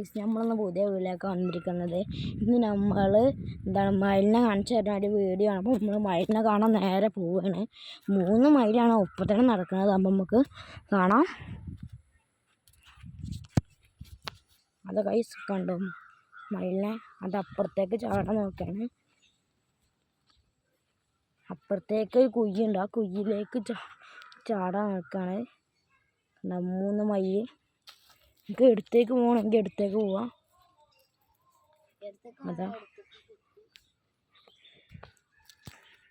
Guys നമ്മളൊന്ന് പുതിയ വീട്ടിലേക്ക് വന്നിരിക്കുന്നത്. ഇന്ന് നമ്മൾ എന്താണ് മയിലിനെ കാണിച്ചു തരുന്ന ഒരു വീഡിയോ ആണ്. അപ്പോൾ നമ്മൾ മയിലിനെ കാണാൻ നേരെ പോവുകയാണ് മൂന്ന് മയിലാണ് ഒപ്പത്തന്നെ നടക്കുന്നത്. അപ്പം നമുക്ക് കാണാം. അത് ഗൈസ് കണ്ടു? മയിലിനെ അത് അപ്പുറത്തേക്ക് ചാടാൻ നോക്കുകയാണ് അപ്പുറത്തേക്ക് ഒരു കുയ്യുണ്ട് ആ കുയ്യിലേക്ക് ചാടാൻ നോക്കുകയാണ് മൂന്ന് മയിൽ നമുക്ക് എടുത്തേക്ക് പോകണമെങ്കിൽ എടുത്തേക്ക് പോവാം. അതാ.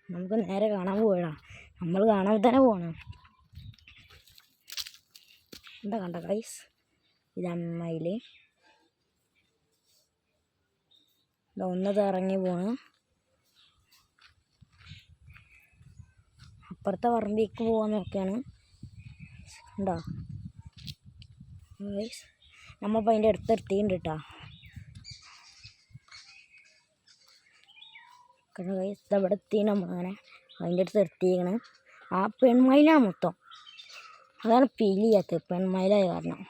നമുക്ക് നേരെ കാണാൻ പോയടാ നമ്മൾ കാണാൻ തന്നെ പോകണം എന്താ കണ്ട ഗൈസ് ഇത് അമ്മയിൽ. ഒന്നത് ഇറങ്ങി പോണ്. അപ്പുറത്തെ പറമ്പിലേക്ക് പോകാൻ നോക്കുകയാണ് ഉണ്ടോ നമ്മളിപ്പോൾ അതിന്റെ അടുത്ത് എത്തിയിട്ടുണ്ട് കേട്ടോ കാരണം ഗൈസ് എത്തി നമ്മളങ്ങനെ അതിന്റെ അടുത്ത് എത്തിയിരിക്കണേ. ആ പെൺമയിലാണ് മൊത്തം. അതാണ് ഫീൽ ചെയ്യാത്തത് പെൺമയിലായ കാരണം.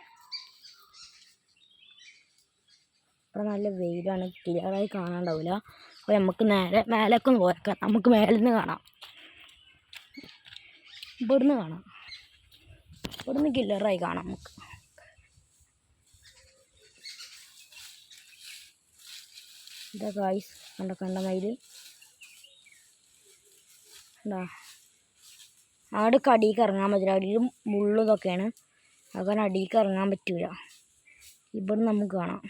ഇവിടെ നല്ല വെയിലാണ്. ക്ലിയറായി കാണാണ്ടാവില്ല അപ്പോൾ നമുക്ക് നേരെ മേലേക്ക് ഒന്ന് പോയേക്കാം. നമുക്ക് മേലിൽ നിന്ന് കാണാം. ഇവിടുന്ന് കാണാം. ഇവിടുന്ന് ക്ലിയറായി കാണാം നമുക്ക്. ഇതാ ഗായ്സ് കണ്ട കണ്ട മയിൽ എന്താ ആട് അടിയിലേക്ക് ഇറങ്ങാൻ പറ്റില്ല അടിയിൽ മുള്ളതൊക്കെയാണ് അതുകൊണ്ട് അടിയിലേക്ക് ഇറങ്ങാൻ പറ്റില്ല ഇവിടെ നമുക്ക് കാണാം.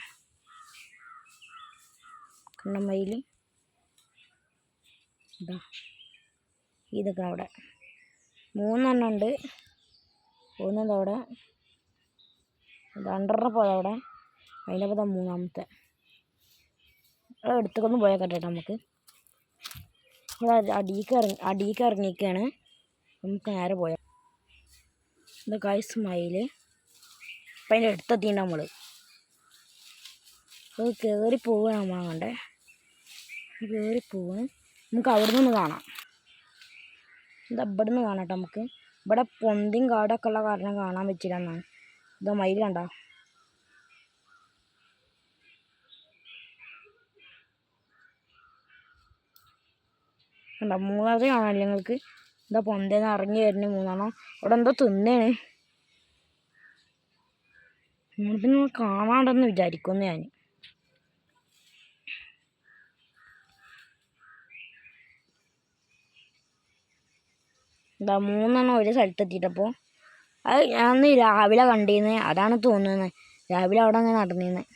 കണ്ട മയിൽ ഇതാ. ഇതൊക്കെ അവിടെ. മൂന്നെണ്ണം ഉണ്ട്. ഒന്നെന്താ അവിടെ രണ്ടെണ്ണം പോലെ അവിടെ അതിന്റെ അപ്പം മൂന്നാമത്തെ. പോയാൽ കേട്ടോ നമുക്ക്. അടിയിക്ക് ഇറങ്ങി അടിയിക്ക് ഇറങ്ങിയൊക്കെയാണ് നമുക്ക് നേരെ പോയാൽ ഇത് കായ്സ് മയിൽ അപ്പം അതിന്റെ അടുത്തെത്തിയിട്ട് നമ്മൾ അത് കയറി പോവുക നമ്മളെ കണ്ടേ കയറി പോവാൻ നമുക്ക് അവിടെ നിന്ന് കാണാം. ഇത് ഇവിടെ നിന്ന് കാണാം കേട്ടോ നമുക്ക്. ഇവിടെ പൊന്തിയും കാടൊക്കെ ഉള്ള കാരണം കാണാൻ പറ്റില്ല എന്നാണ്. ഇതാ മയിൽ കണ്ടോ? കണ്ടോ? മൂന്നാമത് കാണാനില്ല നിങ്ങൾക്ക് എന്താ പൊന്തേന്ന് ഇറങ്ങി വരുന്ന മൂന്നെണ്ണം. അവിടെ എന്തോ തിന്നേണ്. ഇങ്ങോട്ട് നിങ്ങൾ കാണാണ്ടെന്ന് വിചാരിക്കുന്നു ഞാൻ എന്താ മൂന്നെണ്ണം ഒരു സ്ഥലത്ത് എത്തിയിട്ടപ്പോൾ അത് ഞാൻ രാവിലെ കണ്ടിരുന്നത് അതാണ് തോന്നുന്നത് രാവിലെ അവിടെ അങ്ങനെ നടന്നിരുന്നത്